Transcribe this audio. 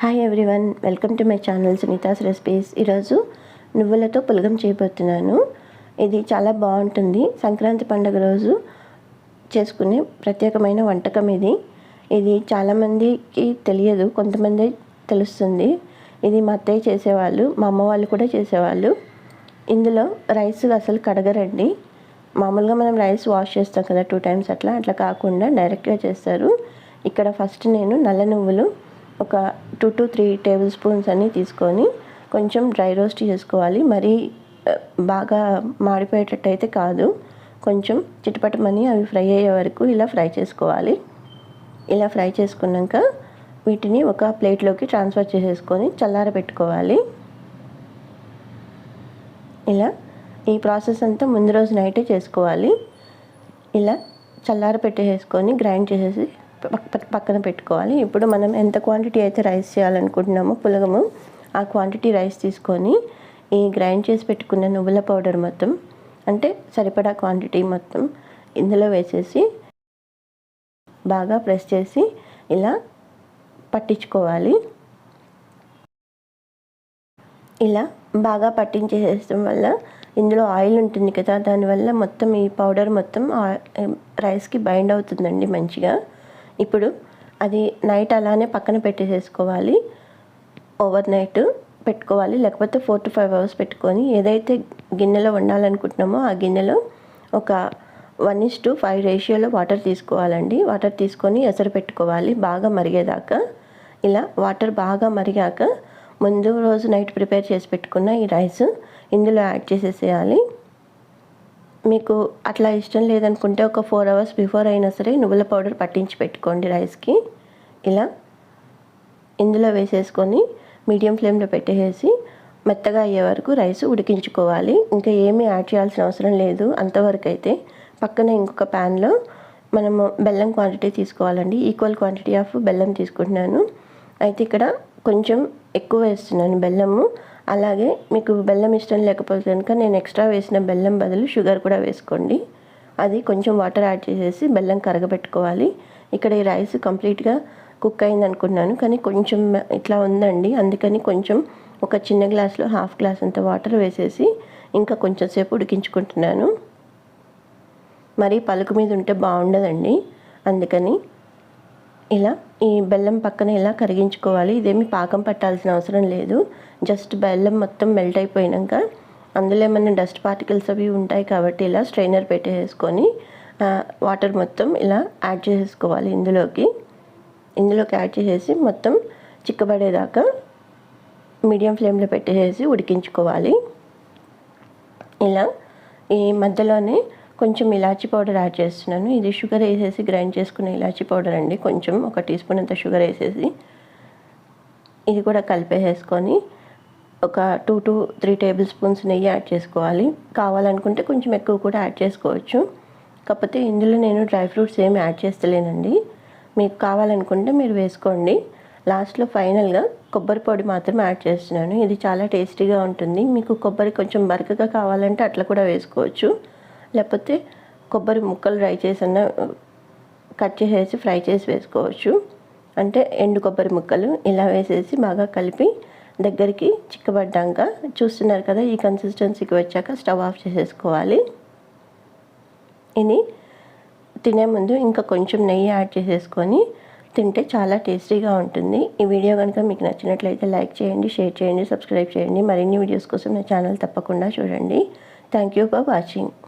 Hi everyone welcome to my channel Sunita's recipes ఈరోజు నువ్వులతో పులగం చేయబోతున్నాను. ఇది చాలా బాగుంటుంది. సంక్రాంతి పండుగ రోజు చేసుకునే ప్రత్యేకమైన వంటకం ఇది. ఇది చాలామందికి తెలియదు కొంతమంది తెలుస్తుంది. ఇది మా అత్తయ్య చేసేవాళ్ళు మా అమ్మ వాళ్ళు కూడా చేసేవాళ్ళు. ఇందులో రైస్ అసలు కడగరండి. మామూలుగా మనం రైస్ వాష్ చేస్తాం కదా టూ టైమ్స్ అట్లా. అట్లా కాకుండా డైరెక్ట్గా చేస్తారు. ఇక్కడ ఫస్ట్ నేను నల్ల నువ్వులు ఒక two to three table spoons అన్నీ తీసుకొని కొంచెం డ్రై రోస్ట్ చేసుకోవాలి. మరీ బాగా మాడిపోయేటట్టు అయితే కాదు. కొంచెం చిటపటమని అవి ఫ్రై అయ్యే వరకు ఇలా ఫ్రై చేసుకోవాలి. ఇలా ఫ్రై చేసుకున్నాక వీటిని ఒక ప్లేట్లోకి ట్రాన్స్ఫర్ చేసేసుకొని చల్లార పెట్టుకోవాలి. ఇలా ఈ ప్రాసెస్ అంతా ముందు రోజు నైటే చేసుకోవాలి. ఇలా చల్లార పెట్టేసుకొని గ్రైండ్ చేసేసి పక్కన పెట్టుకోవాలి. ఇప్పుడు మనం ఎంత క్వాంటిటీ అయితే రైస్ చేయాలనుకుంటున్నామో పులగము ఆ క్వాంటిటీ రైస్ తీసుకొని ఈ గ్రైండ్ చేసి పెట్టుకున్న నువ్వుల పౌడర్ మొత్తం అంటే సరిపడా క్వాంటిటీ మొత్తం ఇందులో వేసేసి బాగా ప్రెస్ చేసి ఇలా పట్టించుకోవాలి. ఇలా బాగా పట్టించేసేయడం వల్ల ఇందులో ఆయిల్ ఉంటుంది కదా దానివల్ల మొత్తం ఈ పౌడర్ మొత్తం రైస్కి బైండ్ అవుతుందండి మంచిగా. ఇప్పుడు అది నైట్ అలానే పక్కన పెట్టేసేసుకోవాలి. ఓవర్ నైట్ పెట్టుకోవాలి. లేకపోతే ఫోర్ టు ఫైవ్ అవర్స్ పెట్టుకొని ఏదైతే గిన్నెలో వండాలనుకుంటున్నామో ఆ గిన్నెలో ఒక వన్ ఇస్ టు ఫైవ్ రేషియోలో వాటర్ తీసుకోవాలండి. వాటర్ తీసుకొని ఎసరు పెట్టుకోవాలి. బాగా మరిగేదాకా. ఇలా వాటర్ బాగా మరిగాక ముందు రోజు నైట్ ప్రిపేర్ చేసి పెట్టుకున్న ఈ రైస్ ఇందులో యాడ్ చేసేసేయాలి. మీకు అట్లా ఇష్టం లేదనుకుంటే ఒక ఫోర్ అవర్స్ బిఫోర్ అయినా సరే నువ్వుల పౌడర్ పట్టించి పెట్టుకోండి రైస్కి ఇలా ఇందులో వేసేసుకొని మీడియం ఫ్లేమ్లో పెట్టేసి మెత్తగా అయ్యే వరకు రైస్ ఉడికించుకోవాలి. ఇంకా ఏమీ యాడ్ చేయాల్సిన అవసరం లేదు. అంతవరకు అయితే పక్కన ఇంకొక ప్యాన్లో మనము బెల్లం క్వాంటిటీ తీసుకోవాలండి. ఈక్వల్ క్వాంటిటీ ఆఫ్ బెల్లం తీసుకుంటున్నాను. అయితే ఇక్కడ కొంచెం ఎక్కువ వేస్తున్నాను బెల్లము. అలాగే మీకు బెల్లం ఇష్టం లేకపోతే కనుక నేను ఎక్స్ట్రా వేసిన బెల్లం బదులు షుగర్ కూడా వేసుకోండి. అది కొంచెం వాటర్ యాడ్ చేసేసి బెల్లం కరగబెట్టుకోవాలి. ఇక్కడ ఈ రైస్ కంప్లీట్గా కుక్ అయింది అనుకున్నాను కానీ కొంచెం ఇట్లా ఉందండి. అందుకని కొంచెం ఒక చిన్న గ్లాస్లో హాఫ్ గ్లాస్ అంత వాటర్ వేసేసి ఇంకా కొంచెం సేపు ఉడికించుకుంటున్నాను. మరి పలుకు మీద ఉంటే బాగుండదండి. అందుకని ఇలా ఈ బెల్లం పక్కన ఇలా కరిగించుకోవాలి. ఇదేమి పాకం పట్టాల్సిన అవసరం లేదు. జస్ట్ బెల్లం మొత్తం మెల్ట్ అయిపోయాక అందులో ఏమైనా డస్ట్ పార్టికల్స్ అవి ఉంటాయి కాబట్టి ఇలా స్ట్రైనర్ పెట్టేసుకొని వాటర్ మొత్తం ఇలా యాడ్ చేసేసుకోవాలి ఇందులోకి. ఇందులోకి యాడ్ చేసేసి మొత్తం చిక్కబడేదాకా మీడియం ఫ్లేమ్లో పెట్టేసి ఉడికించుకోవాలి. ఇలా ఈ మధ్యలోనే కొంచెం ఇలాచీ పౌడర్ యాడ్ చేస్తున్నాను. ఇది షుగర్ వేసేసి గ్రైండ్ చేసుకున్న ఇలాచీ పౌడర్ అండి. కొంచెం ఒక టీ స్పూన్ అంత షుగర్ వేసేసి ఇది కూడా కలిపేసేసుకొని ఒక two to three table spoons నెయ్యి యాడ్ చేసుకోవాలి. కావాలనుకుంటే కొంచెం ఎక్కువ కూడా యాడ్ చేసుకోవచ్చు. కాకపోతే ఇందులో నేను డ్రై ఫ్రూట్స్ ఏమి యాడ్ చేస్తలేనండి. మీకు కావాలనుకుంటే మీరు వేసుకోండి. లాస్ట్లో ఫైనల్గా కొబ్బరి పొడి మాత్రం యాడ్ చేస్తున్నాను. ఇది చాలా టేస్టీగా ఉంటుంది. మీకు కొబ్బరి కొంచెం బరకగా కావాలంటే అట్లా కూడా వేసుకోవచ్చు. లేకపోతే కొబ్బరి ముక్కలు డ్రై చేసిన కట్ చేసేసి ఫ్రై చేసి వేసుకోవచ్చు. అంటే ఎండు కొబ్బరి ముక్కలు ఇలా వేసేసి బాగా కలిపి దగ్గరికి చిక్కబడ్డాక చూస్తున్నారు కదా ఈ కన్సిస్టెన్సీకి వచ్చాక స్టవ్ ఆఫ్ చేసేసుకోవాలి. ఇది తినే ముందు ఇంకా కొంచెం నెయ్యి యాడ్ చేసేసుకొని తింటే చాలా టేస్టీగా ఉంటుంది. ఈ వీడియో కనుక మీకు నచ్చినట్లయితే లైక్ చేయండి షేర్ చేయండి సబ్స్క్రైబ్ చేయండి. మరిన్ని వీడియోస్ కోసం నా ఛానల్ తప్పకుండా చూడండి. Thank you for watching.